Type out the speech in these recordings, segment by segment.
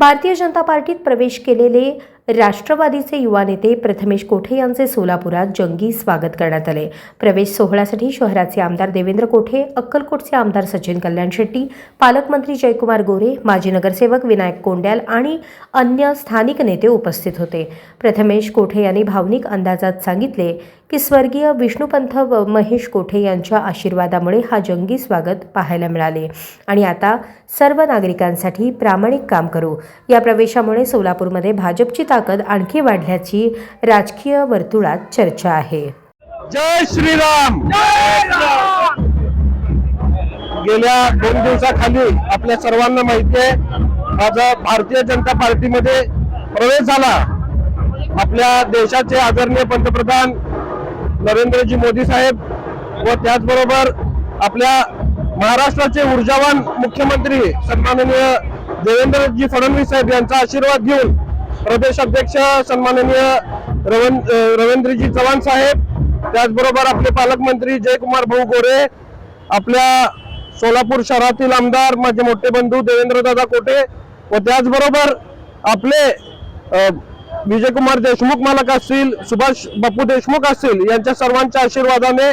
भारतीय जनता पार्टीत प्रवेश केलेले राष्ट्रवादीचे युवा नेते प्रथमेश कोठे यांचे सोलापुरात जंगी स्वागत करण्यात आले. प्रवेश सोहळ्यासाठी शहराचे आमदार देवेंद्र कोठे अक्कलकोटचे आमदार सचिन कल्याण शेट्टी पालकमंत्री जयकुमार गोरे माजी नगरसेवक विनायक कोंड्याल आणि अन्य स्थानिक नेते उपस्थित होते. प्रथमेश कोठे यांनी भावनिक अंदाजात सांगितले की स्वर्गीय विष्णुपंथ व महेश कोठे यांच्या आशीर्वादामुळे हा जंगी स्वागत पाहायला मिळाले. आणि आता सर्व नागरिकांसाठी प्रामाणिक काम करू. या प्रवेशामुळे सोलापूरमध्ये भाजपची ताकद आणखी वाढल्याची राजकीय वर्तुळात चर्चा आहे. जय श्रीराम! गेल्या दोन दिवसाखाली आपल्या सर्वांना माहिती आहे माझा भारतीय जनता पार्टीमध्ये प्रवेश झाला. आपल्या देशाचे आदरणीय पंतप्रधान नरेंद्रजी मोदी साहेब व त्याचबरोबर आपल्या महाराष्ट्राचे ऊर्जावान मुख्यमंत्री सन्माननीय देवेंद्रजी फडणवीस साहेब यांचा आशीर्वाद घेऊन प्रदेश अध्यक्ष सन्माननीय रवन रवींद्रजी चव्हाण साहेब त्याचबरोबर आपले पालकमंत्री जयकुमार भाऊ गोरे आपल्या सोलापूर शहरातील आमदार माझे मोठे बंधू देवेंद्र दादा कोटे व त्याचबरोबर आपले विजयकुमार देशमुख मालक असतील सुभाष बापू देशमुख असतील यांच्या सर्वांच्या आशीर्वादाने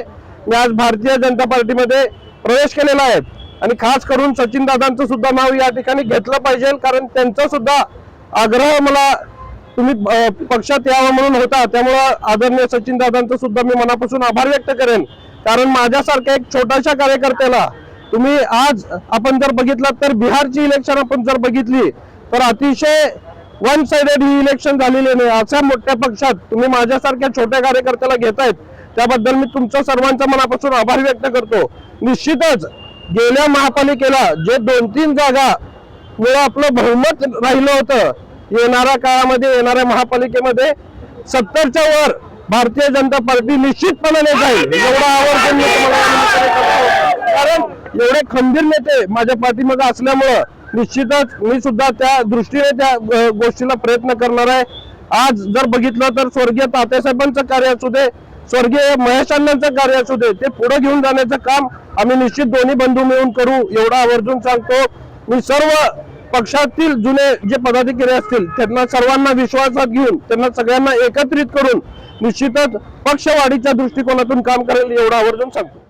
मी आज भारतीय जनता पार्टीमध्ये प्रवेश केलेला आहे. आणि खास करून सचिन दादांचं सुद्धा नाव या ठिकाणी घेतलं पाहिजे कारण त्यांचं सुद्धा आग्रह मला तुम्ही पक्षात यावं म्हणून होता. त्यामुळं आदरणीय सचिन दादांचं सुद्धा मी मनापासून आभार व्यक्त करेन. कारण माझ्यासारख्या एक छोट्याशा कार्यकर्त्याला तुम्ही आज आपण जर बघितलं तर बिहारची इलेक्शन आपण जर बघितली तर अतिशय वन साइडेड ही इलेक्शन झालेली नाही. अशा मोठ्या पक्षात तुम्ही माझ्यासारख्या छोट्या कार्यकर्त्याला घेतायत त्याबद्दल मी तुमच्या सर्वांचा मनापासून आभार व्यक्त करतो. निश्चितच गेल्या महापालिकेला जे दोन तीन जागा मुळे आपलं बहुमत राहिलं होतं. येणाऱ्या काळामध्ये येणाऱ्या महापालिकेमध्ये सत्तरच्या वर भारतीय जनता पार्टी निश्चितपणाने जाईल. एवढा आवर्जून. कारण एवढे खंबीर नेते माझ्या पाठीमागे असल्यामुळं निश्चितच मी सुद्धा त्या दृष्टीने त्या गोष्टीला प्रयत्न करणार आहे. आज जर बघितलं तर स्वर्गीय तात्यासाहेबांचं कार्य असू दे स्वर्गीय महेश अण्णांचं कार्य असू दे ते पुढे घेऊन जाण्याचं काम आम्ही निश्चित दोन्ही बंधू मिळून करू एवढा आवर्जून सांगतो. मी सर्व पक्षातील जुने जे पदाधिकारी असतील त्यांना सर्वांना विश्वासात घेऊन त्यांना सगळ्यांना एकत्रित करून निश्चितच पक्षवाढीच्या दृष्टिकोनातून काम करेल एवढा आवर्जून सांगतो.